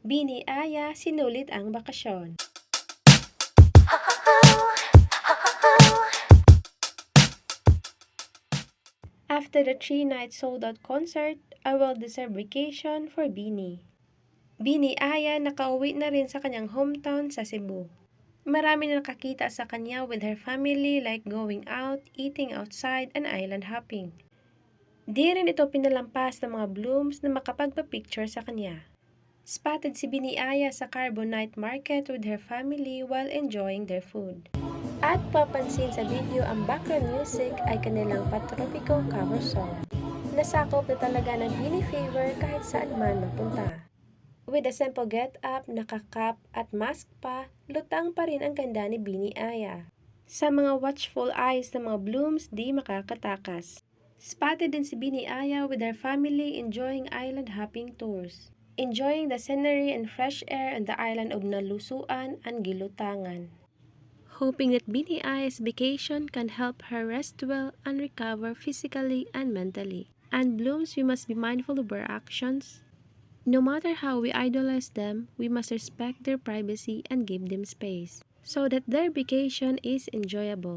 Bini Aya sinulit ang bakasyon. After the three-night sold-out concert, a well-deserved vacation for Bini. Bini Aya nakauwi na rin sa kanyang hometown sa Cebu. Marami na nakakita sa kanya with her family like going out, eating outside, and island hopping. Di rin ito pinalampas ng mga blooms na makapagpa-picture sa kanya. Spotted si Bini Aya sa Carbon Night Market with her family while enjoying their food. At papansin sa video ang background music ay kanilang patropiko cover song. Nasakop na talaga ng Bini Fever kahit saan man mapunta. With a simple get-up, nakakap at mask pa, lutang pa rin ang ganda ni Bini Aya. Sa mga watchful eyes ng mga blooms, di makakatakas. Spotted din si Bini Aya with her family enjoying island hopping tours. Enjoying the scenery and fresh air on the island of Nalusuan and Gilutangan. Hoping that Aya's vacation can help her rest well and recover physically and mentally. And blooms, we must be mindful of our actions. No matter how we idolize them, we must respect their privacy and give them space so that their vacation is enjoyable.